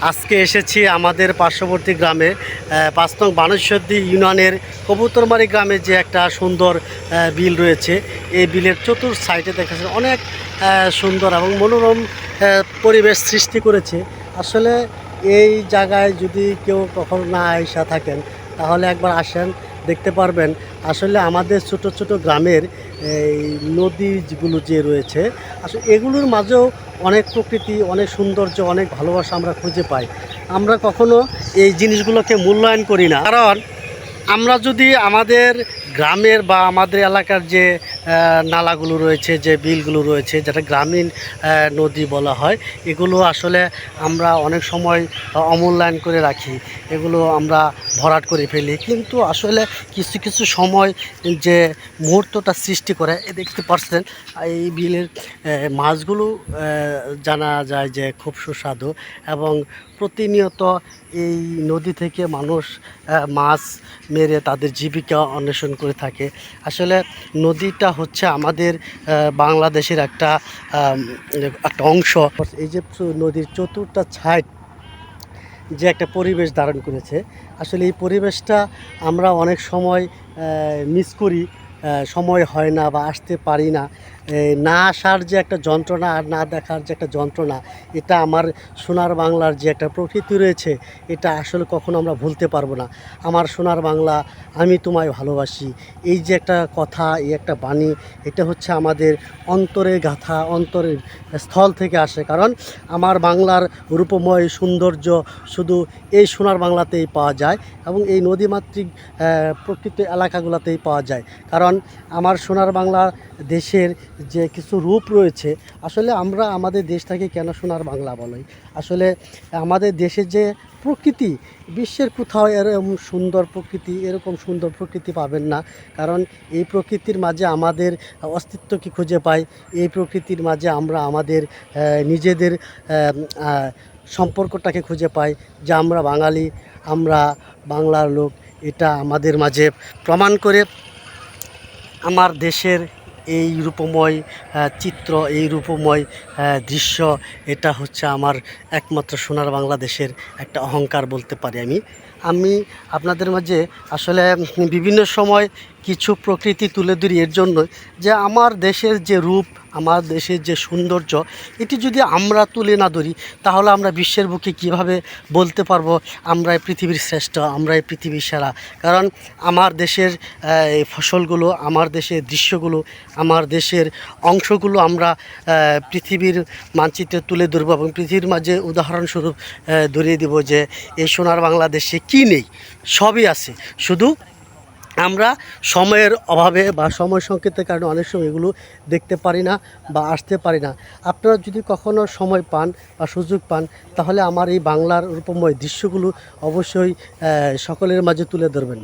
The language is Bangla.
আজকে এসেছি আমাদের পার্শ্ববর্তী গ্রামে পাঁচতং বানেশ্বরদী ইউনিয়নের কবুতরমারি গ্রামে যে একটা সুন্দর বিল রয়েছে। এই বিলের চতুর সাইডে দেখা যাচ্ছে অনেক সুন্দর এবং মনোরম পরিবেশ সৃষ্টি করেছে। আসলে এই জায়গায় যদি কেউ কখনো না আসা থাকেন তাহলে একবার আসেন, দেখতে পারবেন। আসলে আমাদের ছোট ছোট গ্রামের এই নদীগুলো যে রয়েছে, আসলে এগুলোর মাঝেও অনেক প্রকৃতি, অনেক সৌন্দর্য, অনেক ভালোবাসা আমরা খুঁজে পাই। আমরা কখনো এই জিনিসগুলোকে মূল্যায়ন করি না। কারণ আমরা যদি আমাদের গ্রামের বা আমাদের এলাকার যে নালাগুলো রয়েছে, যে বিলগুলো রয়েছে, যেটা গ্রামীণ নদী বলা হয়, এগুলো আসলে আমরা অনেক সময় অমূল্যায়ন করে রাখি। এগুলো আমরা ভরাট করে ফেলি। কিন্তু আসলে কিছু কিছু সময় যে মুহূর্তটা সৃষ্টি করে, এ দেখতে পাচ্ছেন এই বিলের মাছগুলো জানা যায় যে খুব সুস্বাদু এবং প্রতিনিয়ত এই নদী থেকে মানুষ মাছ মেরে তাদের জীবিকা অন্বেষণ করে থাকে। আসলে নদীটা হচ্ছে আমাদের বাংলাদেশের একটা একটা অংশ। এই যে নদীর চতুর্থ ছাইড যে একটা পরিবেশ ধারণ করেছে, আসলে এই পরিবেশটা আমরা অনেক সময় মিস করি। সময় হয় না বা আসতে পারি না। না আসার যে একটা যন্ত্রণা আর না দেখার যে একটা যন্ত্রণা, এটা আমার সোনার বাংলার যে একটা প্রকৃতি রয়েছে, এটা আসলে কখনো আমরা ভুলতে পারব না। আমার সোনার বাংলা আমি তোমায় ভালোবাসি। এই যে একটা কথা, এই একটা বাণী, এটা হচ্ছে আমাদের অন্তরের গাথা অন্তরের স্থল থেকে আসে। কারণ আমার বাংলার রূপময় সৌন্দর্য শুধু এই সোনার বাংলাতেই পাওয়া যায় এবং এই নদীমাতৃক প্রকৃত এলাকাগুলোতেই পাওয়া যায়। কারণ আমার সোনার বাংলা দেশের যে কিছু রূপ রয়েছে, আসলে আমরা আমাদের দেশটাকে কেন সোনার বাংলা বলি? আসলে আমাদের দেশের যে প্রকৃতি, বিশ্বের কোথাও এরকম সুন্দর প্রকৃতি, এরকম সুন্দর প্রকৃতি পাবেন না। কারণ এই প্রকৃতির মাঝে আমাদের অস্তিত্বকে খুঁজে পাই এই প্রকৃতির মাঝে আমরা আমাদের নিজেদের সম্পর্কটাকে খুঁজে পাই। যে আমরা বাঙালি, আমরা বাংলার লোক, এটা আমাদের মাঝে প্রমাণ করে আমার দেশের এই রূপময় চিত্র, এই রূপময় দৃশ্য, এটা হচ্ছে আমার একমাত্র সোনার বাংলাদেশের একটা অহংকার বলতে পারি আমি। আমি আপনাদের মাঝে আসলে বিভিন্ন সময় কিছু প্রকৃতি তুলে ধরি এর জন্য যে আমার দেশের যে রূপ, আমার দেশের যে সৌন্দর্য, এটি যদি আমরা তুলে না ধরি, তাহলে আমরা বিশ্বের বুকে কীভাবে বলতে পারব আমরা পৃথিবীর শ্রেষ্ঠ আমরা পৃথিবীর সেরা? কারণ আমার দেশের ফসলগুলো, আমার দেশের দৃশ্যগুলো, আমার দেশের অংশগুলো আমরা পৃথিবীর মানচিত্রে তুলে ধরবো এবং পৃথিবীর মাঝে উদাহরণস্বরূপ ধরিয়ে দেব যে, এই সোনার বাংলাদেশে কী নেই? সবই আছে। শুধু আমরা সময়ের অভাবে বা সময় সংকেতের কারণে অনেক সময় এগুলো দেখতে পারি না বা আসতে পারি না। আপনারা যদি কখনও সময় পান বা সুযোগ পান, তাহলে আমার এই বাংলার রূপময় দৃশ্যগুলো অবশ্যই সকলের মাঝে তুলে ধরবেন।